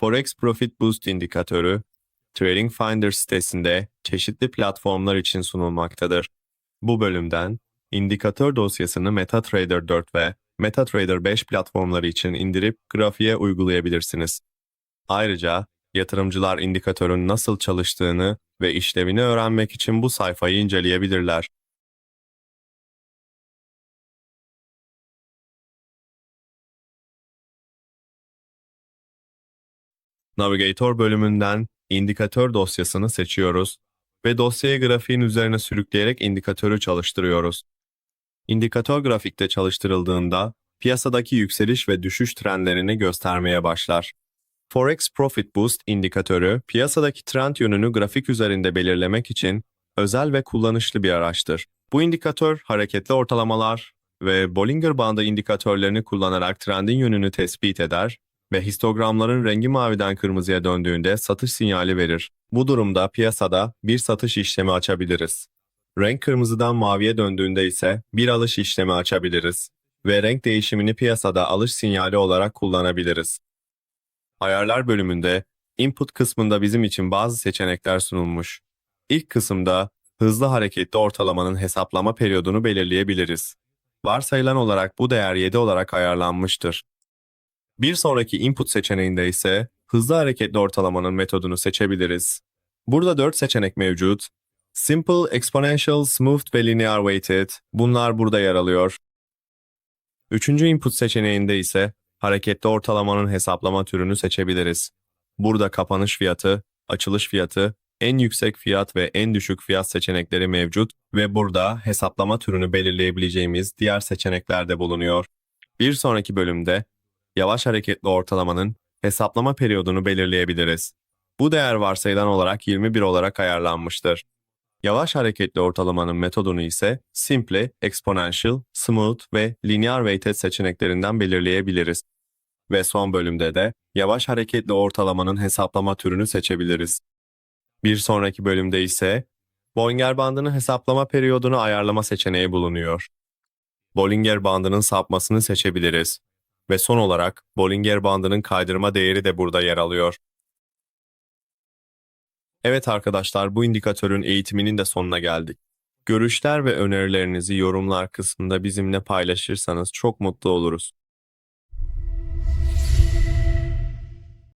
Forex Profit Boost indikatörü, Trading Finder sitesinde çeşitli platformlar için sunulmaktadır. Bu bölümden indikatör dosyasını MetaTrader 4 ve MetaTrader 5 platformları için indirip grafiğe uygulayabilirsiniz. Ayrıca yatırımcılar indikatörün nasıl çalıştığını ve işlevini öğrenmek için bu sayfayı inceleyebilirler. Navigator bölümünden indikatör dosyasını seçiyoruz ve dosyayı grafiğin üzerine sürükleyerek indikatörü çalıştırıyoruz. İndikatör grafikte çalıştırıldığında piyasadaki yükseliş ve düşüş trendlerini göstermeye başlar. Forex Profit Boost indikatörü piyasadaki trend yönünü grafik üzerinde belirlemek için özel ve kullanışlı bir araçtır. Bu indikatör hareketli ortalamalar ve Bollinger Bandı indikatörlerini kullanarak trendin yönünü tespit eder ve histogramların rengi maviden kırmızıya döndüğünde satış sinyali verir. Bu durumda piyasada bir satış işlemi açabiliriz. Renk kırmızıdan maviye döndüğünde ise bir alış işlemi açabiliriz ve renk değişimini piyasada alış sinyali olarak kullanabiliriz. Ayarlar bölümünde input kısmında bizim için bazı seçenekler sunulmuş. İlk kısımda hızlı hareketli ortalamanın hesaplama periyodunu belirleyebiliriz. Varsayılan olarak bu değer 7 olarak ayarlanmıştır. Bir sonraki input seçeneğinde ise hızlı hareketli ortalamanın metodunu seçebiliriz. Burada 4 seçenek mevcut. Simple, Exponential, Smooth ve Linear Weighted bunlar burada yer alıyor. Üçüncü input seçeneğinde ise hareketli ortalamanın hesaplama türünü seçebiliriz. Burada kapanış fiyatı, açılış fiyatı, en yüksek fiyat ve en düşük fiyat seçenekleri mevcut ve burada hesaplama türünü belirleyebileceğimiz diğer seçenekler de bulunuyor. Bir sonraki bölümde yavaş hareketli ortalamanın hesaplama periyodunu belirleyebiliriz. Bu değer varsayılan olarak 21 olarak ayarlanmıştır. Yavaş hareketli ortalamanın metodunu ise Simple, Exponential, Smooth ve Linear Weighted seçeneklerinden belirleyebiliriz. Ve son bölümde de yavaş hareketli ortalamanın hesaplama türünü seçebiliriz. Bir sonraki bölümde ise Bollinger bandının hesaplama periyodunu ayarlama seçeneği bulunuyor. Bollinger bandının sapmasını seçebiliriz. Ve son olarak Bollinger bandının kaydırma değeri de burada yer alıyor. Evet arkadaşlar bu indikatörün eğitiminin de sonuna geldik. Görüşler ve önerilerinizi yorumlar kısmında bizimle paylaşırsanız çok mutlu oluruz.